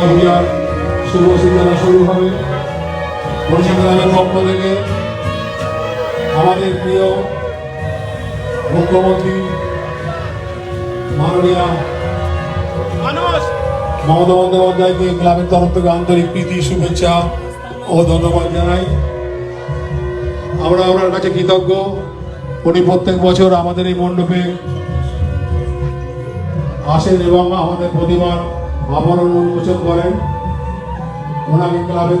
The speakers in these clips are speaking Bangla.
অভিযান শুভ সূচনা শুরু হবে। পরিচালনার পক্ষ থেকে আমাদের প্রিয় মুখ্যমন্ত্রী মাননীয় মমতা বন্দ্যোপাধ্যায়কে ক্লাবের তরফ থেকে আন্তরিক প্রীতি শুভেচ্ছা ও ধন্যবাদ জানাই। আমরা ওনার কাছে কৃতজ্ঞ। উনি প্রত্যেক বছর আমাদের এই মণ্ডপে আসেন এবং আমাদের প্রতিবার আবরণ উন্মোচন করেন। ওনাকে ক্লাবের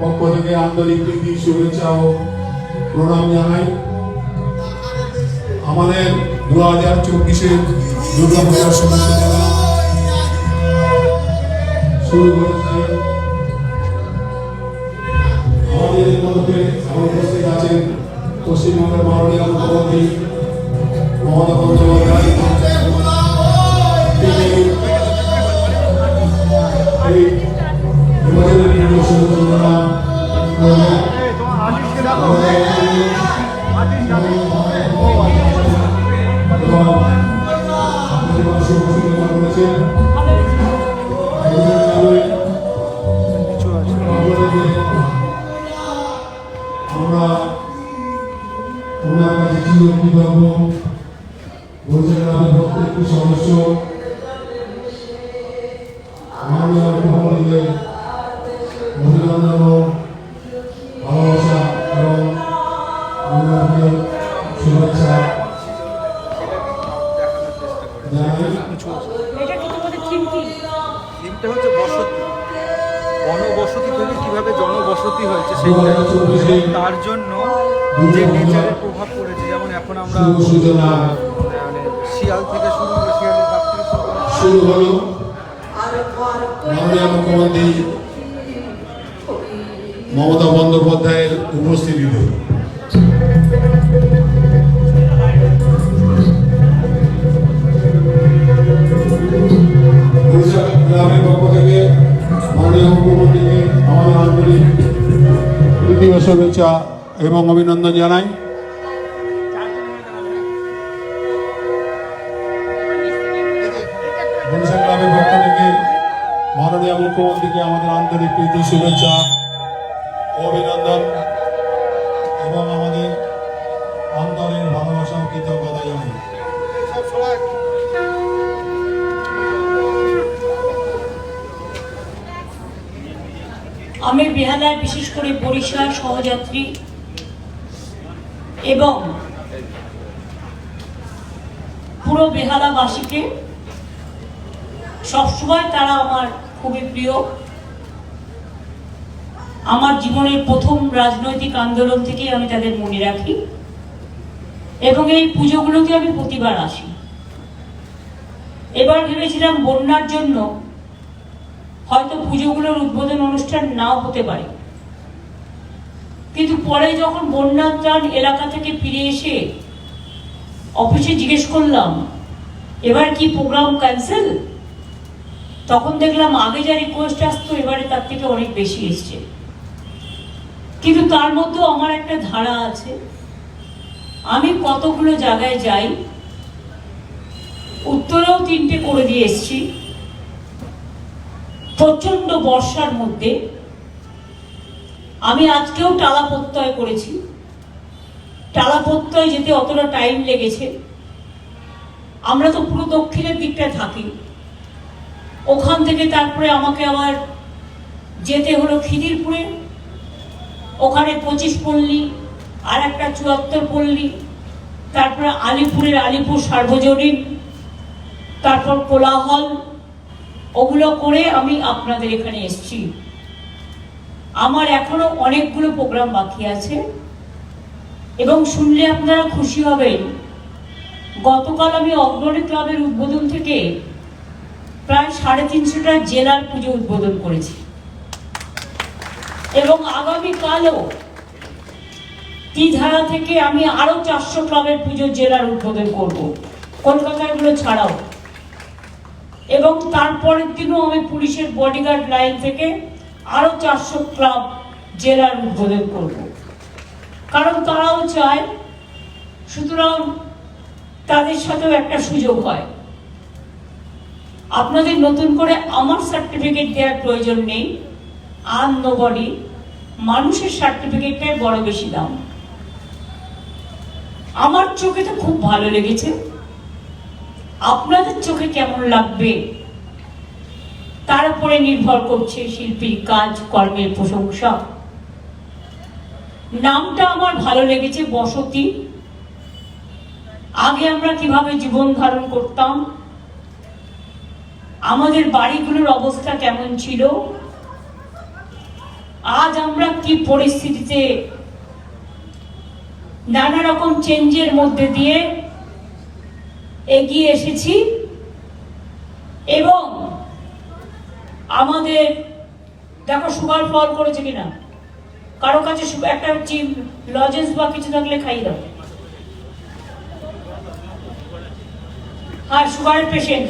পক্ষ থেকে আন্তরিক প্রীতি, শুভেচ্ছা ও প্রণাম জানাই। আমাদের দু হাজার চব্বিশের দুর্গা পূজার সমস্যা শুরু করেছে আমাদের মধ্যে উপস্থিত আছেন পশ্চিমবঙ্গের মাননীয় মুখ্যমন্ত্রী মমতা বন্দ্যোপাধ্যায়। আমরা ওনার কাছে চিরকৃতজ্ঞ পরিচালনার প্রত্যেকটি সদস্য মাননীয় মুখ্যমন্ত্রীদের অভিনন্দন ও ভালোবাসা এবং ওনাকে শুভেচ্ছা। জানাই। এটা হচ্ছে বসতি। বনবসতি থেকে কীভাবে জনবসতি হয়েছে এবং তার জন্য যে নেচারের প্রভাব পড়েছে যেমন এখন আমরা মানে শিয়াল থেকে শুরু করে শিয়ালের থেকে শুরু হলো মাননীয় মুখ্যমন্ত্রী মমতা বন্দ্যোপাধ্যায়ের উপস্থিতিতে। পক্ষ থেকে মাননীয় মুখ্যমন্ত্রীকে আমাদের আন্তরিক শুভেচ্ছা এবং অভিনন্দন জানাই। মাননীয় মুখ্যমন্ত্রীকে আমাদের আন্তরিক প্রীতি, শুভেচ্ছা, অভিনন্দন। আমি বেহালায় বিশেষ করে বরিশাল সহযাত্রী এবং পুরো বেহালাবাসীকে সবসময় তারা আমার খুবই প্রিয়। আমার জীবনের প্রথম রাজনৈতিক আন্দোলন থেকেই আমি তাদের মনে রাখি এবং এই পুজোগুলোতে আমি প্রতিবার আসি। এবার ভেবেছিলাম বন্যার জন্য হয়তো পুজোগুলোর উদ্বোধন অনুষ্ঠান নাও হতে পারে। কিন্তু পরে যখন বন্যা ত্রাণ এলাকা থেকে ফিরে এসে অফিসে জিজ্ঞেস করলাম, এবার কি প্রোগ্রাম ক্যান্সেল তখন দেখলাম আগে যা রিকোয়েস্ট আসতো, এবারে তার থেকে অনেক বেশি এসছে। কিন্তু তার মধ্যেও আমার একটা ধারা আছে। আমি কতগুলো জায়গায় যাই, উত্তরেও তিনটে করে দিয়ে এসছি। প্রচণ্ড বর্ষার মধ্যে আমি আজকেও টালা প্রত্যয় করেছি। টালা প্রত্যয় যেতে অতটা টাইম লেগেছে। আমরা তো পুরো দক্ষিণের দিকটায় থাকি। ওখান থেকে তারপরে আমাকে আবার যেতে হলো খিদিরপুরে। ওখানে পঁচিশ পল্লী, আর একটা চুয়াত্তর পল্লী, তারপরে আলিপুরের আলিপুর সার্বজনীন, তারপর কোলাহল ওগুলো করে আমি আপনাদের এখানে এসেছি। আমার এখনও অনেকগুলো প্রোগ্রাম বাকি আছে। এবং শুনলে আপনারা খুশি হবেন, গতকাল আমি অগ্রণী ক্লাবের উদ্বোধন থেকে প্রায় সাড়ে তিনশোটা জেলার পুজো উদ্বোধন করেছি। এবং আগামীকালও ধারা থেকে আমি আরও চারশো ক্লাবের পুজো জেলার উদ্বোধন করব। কলকাতারগুলো ছাড়াও। এবং তারপরের দিনও আমি পুলিশের বডিগার্ড লাইন থেকে আরও চারশো ক্লাব জেলার উদ্বোধন করব। কারণ তারাও চায়, সুতরাং তাদের সাথেও একটা সুযোগ হয়। আপনাদের নতুন করে আমার সার্টিফিকেট দেওয়ার প্রয়োজন নেই। আর নোবডি মানুষের সার্টিফিকেটটাই বড় বেশি দাম। আমার চোখে তো খুব ভালো লেগেছে। আপনাদের চোখে কেমন লাগবে? তার উপরে নির্ভর করছে শিল্পীর কাজ, কর্মের প্রশংসা। নামটা আমার ভালো লেগেছে, বসতি। আগে আমরা কীভাবে জীবন ধারণ করতাম? আমাদের বাড়িগুলোর অবস্থা কেমন ছিল? আজ আমরা কি পরিস্থিতিতে? নানা রকম চেঞ্জের মধ্যে দিয়ে এগিয়ে এসেছি এবং আমাদের দেখো সুগার ফল করেছে কিনা? কারও কাছে একটা লজেন্স বা কিছু থাকলে খাইয়ে দাও। আর সুগারের পেশেন্ট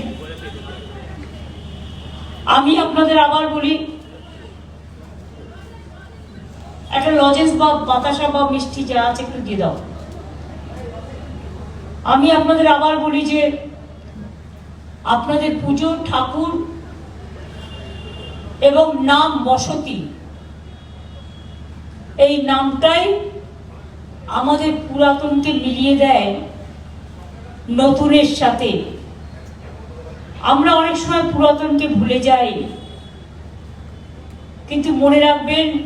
আমি আপনাদের আবার বলি, একটা লজেন্স বা বাতাসা বা মিষ্টি যা আছে একটু দিয়ে দাও। আমি আপনাদের আবার বলি যে, আপনাদের পুজো ঠাকুর এবং নাম বসতি। এই নামটাই আমাদের পুরাতনকে মিলিয়ে দেয় নতুনের সাথে। আমরা অনেক সময় পুরাতনকে ভুলে যাই। কিন্তু মনে রাখবেন,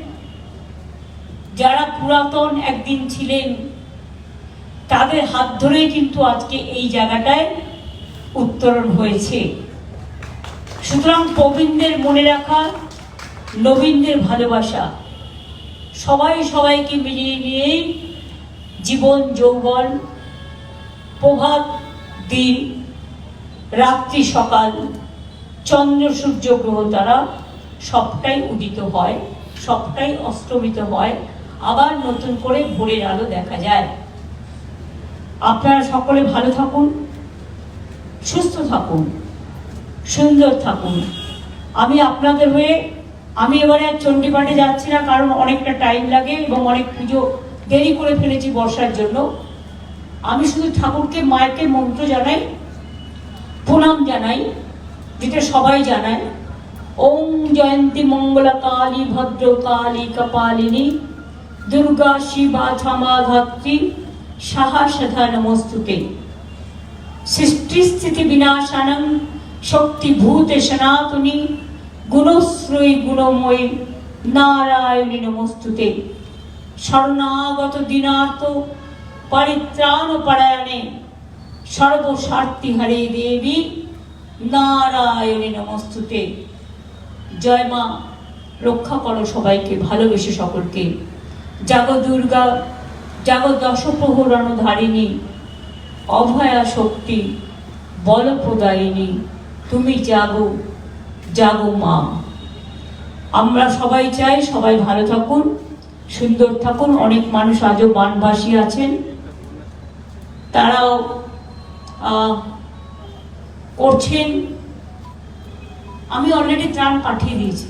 যারা পুরাতন একদিন ছিলেন তাদের হাত ধরেই কিন্তু আজকে এই জায়গাটায় উত্তরণ হয়েছে। সুতরাং প্রবীণদের মনে রাখা, নবীনদের ভালোবাসা, সবাই সবাইকে মিলিয়ে নিয়েই জীবন, যৌবন, প্রভাত দিন, রাত্রি, সকাল, চন্দ্র, সূর্য, গ্রহ তারা সবটাই উদিত হয়, সবটাই অস্তমিত হয়, আবার নতুন করে ভোরের আলো দেখা যায়। আপনারা সকলে ভালো থাকুন, সুস্থ থাকুন, সুন্দর থাকুন। আমি আপনাদের হয়ে, আমি এবারে আর চণ্ডীপাঠে যাচ্ছি না, কারণ অনেকটা টাইম লাগে এবং অনেক পুজো দেরি করে ফেলেছি বর্ষার জন্য। আমি শুধু ঠাকুরকে মায়েরকে মন্ত্র জানাই, প্রণাম জানাই, যেটা সবাই জানায়। ওম জয়ন্তী মঙ্গলা কালী, ভদ্র কালী, কপালিনী, দুর্গা, শিবা ক্ষমা ধাত্রী। সাহা সধা নমস্তুতে। সৃষ্টিস্থিতি বিনাশানং শক্তিভূতে সনাতনী গুণশ্রয়ী গুণময়ী নারায়ণী নমস্তুতে। শরণাগত দিনার্থ পরিত্রাণ পরায়ণে সর্বস্বার্থী হরে দেবী নারায়ণী নমস্তুতে। জয় মা, রক্ষা করো সবাইকে, ভালোবেসে সকলকে। জাগ দুর্গা জাগ দশপ্রহরণ ধারিণী অভয়া শক্তি, বলপ্রদায়িনী, তুমি জাগো জাগো মা। আমরা সবাই চাই সবাই ভালো থাকুন, সুন্দর থাকুন, অনেক মানুষ আজও বানবাসী আছেন। তারাও করছেন। আমি অলরেডি ত্রাণ পাঠিয়ে দিয়েছি।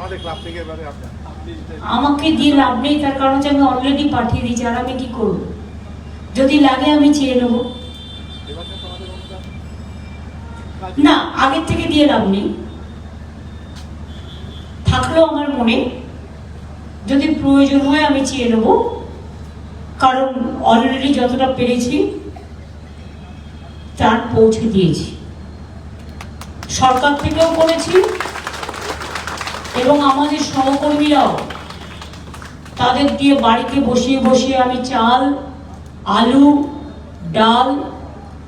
আমাদের ক্লাব থেকে এবারে আপনার। আমাকে দিয়ে লাভ নেই, তার কারণ হচ্ছে আমি অলরেডি পাঠিয়ে দিয়েছি, আর আমি কি করব? যদি লাগে আমি চেয়ে নেব। না, আগের থেকে দিয়ে লাভ নেই। থাকলেও আমার মনে। যদি প্রয়োজন হয় আমি চেয়ে নেব। কারণ অলরেডি যতটা পেরেছি ত্রাণ পৌঁছে দিয়েছি। সরকার থেকেও করেছি। এবং আমাদের সহকর্মীরাও তাদের দিয়ে বাড়িতে বসিয়ে বসিয়ে আমি চাল, আলু, ডাল,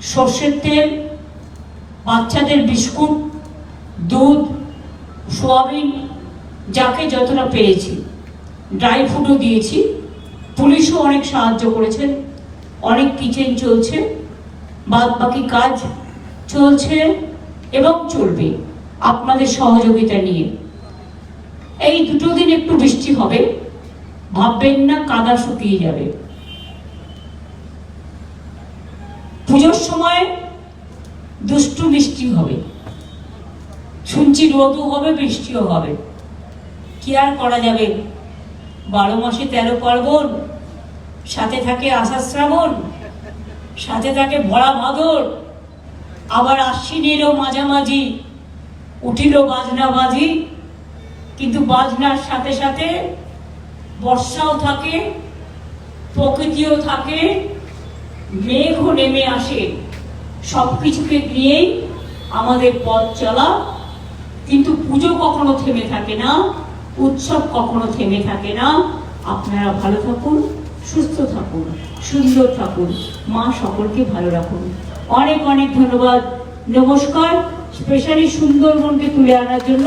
সর্ষের তেল, বাচ্চাদের বিস্কুট, দুধ, সোয়াবিন, যাকে যতটা পেরেছি। ড্রাই ফ্রুটও দিয়েছি। পুলিশও অনেক সাহায্য করেছেন অনেক কিচেন চলছে। বাদ বাকি কাজ চলছে এবং চলবে। আপনাদের সহযোগিতা নিয়ে। এই দুটো দিন একটু বৃষ্টি হবে, ভাববেন না কাদা শুকিয়ে যাবে। পুজোর সময় দুষ্টু বৃষ্টি হবে, শুনছি রোদও হবে, বৃষ্টিও হবে। কি আর করা যাবে? বারো মাসে তেরো পার্বণ, সাথে থাকে আষাঢ় শ্রাবণ, সাথে থাকে ভরা ভাদর, আবার আশ্বিনেরও মাঝামাঝি, উঠিল বাজনা বাজি কিন্তু বাজনার সাথে সাথে বর্ষাও থাকে, প্রকৃতিও থাকে, মেঘও নেমে আসে। সব কিছুকে নিয়েই আমাদের পথ চলা। কিন্তু পুজো কখনো থেমে থাকে না, উৎসব কখনো থেমে থাকে না। আপনারা ভালো থাকুন, সুস্থ থাকুন, সুন্দর থাকুন, মা সকলকে ভালো রাখুন। অনেক অনেক ধন্যবাদ, নমস্কার। স্পেশালি সুন্দরবনকে তুলে আনার জন্য